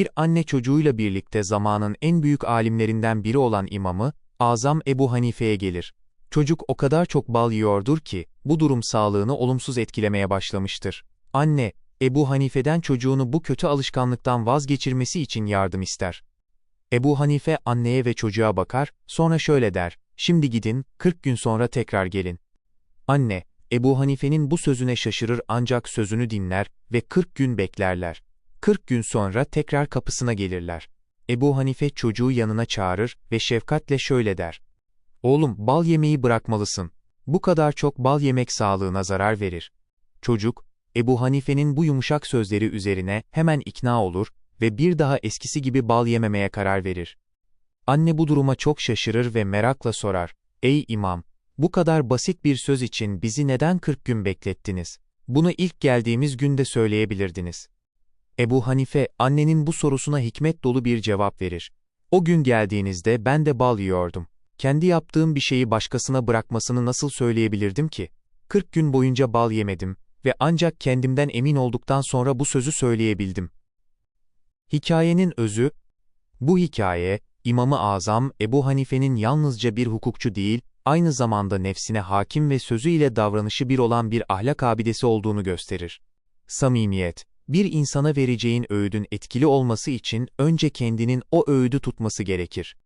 Bir anne çocuğuyla birlikte zamanın en büyük alimlerinden biri olan imamı, Azam Ebu Hanife'ye gelir. Çocuk o kadar çok bal yiyordur ki, bu durum sağlığını olumsuz etkilemeye başlamıştır. Anne, Ebu Hanife'den çocuğunu bu kötü alışkanlıktan vazgeçirmesi için yardım ister. Ebu Hanife anneye ve çocuğa bakar, sonra şöyle der, şimdi gidin, 40 gün sonra tekrar gelin. Anne, Ebu Hanife'nin bu sözüne şaşırır ancak sözünü dinler ve 40 gün beklerler. 40 gün sonra tekrar kapısına gelirler. Ebu Hanife çocuğu yanına çağırır ve şefkatle şöyle der. Oğlum, bal yemeyi bırakmalısın. Bu kadar çok bal yemek sağlığına zarar verir. Çocuk, Ebu Hanife'nin bu yumuşak sözleri üzerine hemen ikna olur ve bir daha eskisi gibi bal yememeye karar verir. Anne bu duruma çok şaşırır ve merakla sorar. Ey imam, bu kadar basit bir söz için bizi neden 40 gün beklettiniz? Bunu ilk geldiğimiz günde söyleyebilirdiniz. Ebu Hanife, annenin bu sorusuna hikmet dolu bir cevap verir. O gün geldiğinizde ben de bal yiyordum. Kendi yaptığım bir şeyi başkasına bırakmasını nasıl söyleyebilirdim ki? 40 gün boyunca bal yemedim ve ancak kendimden emin olduktan sonra bu sözü söyleyebildim. Hikayenin özü, bu hikaye, İmam-ı Azam Ebu Hanife'nin yalnızca bir hukukçu değil, aynı zamanda nefsine hakim ve sözü ile davranışı bir olan bir ahlak abidesi olduğunu gösterir. Samimiyet, bir insana vereceğin öğüdün etkili olması için önce kendinin o öğüdü tutması gerekir.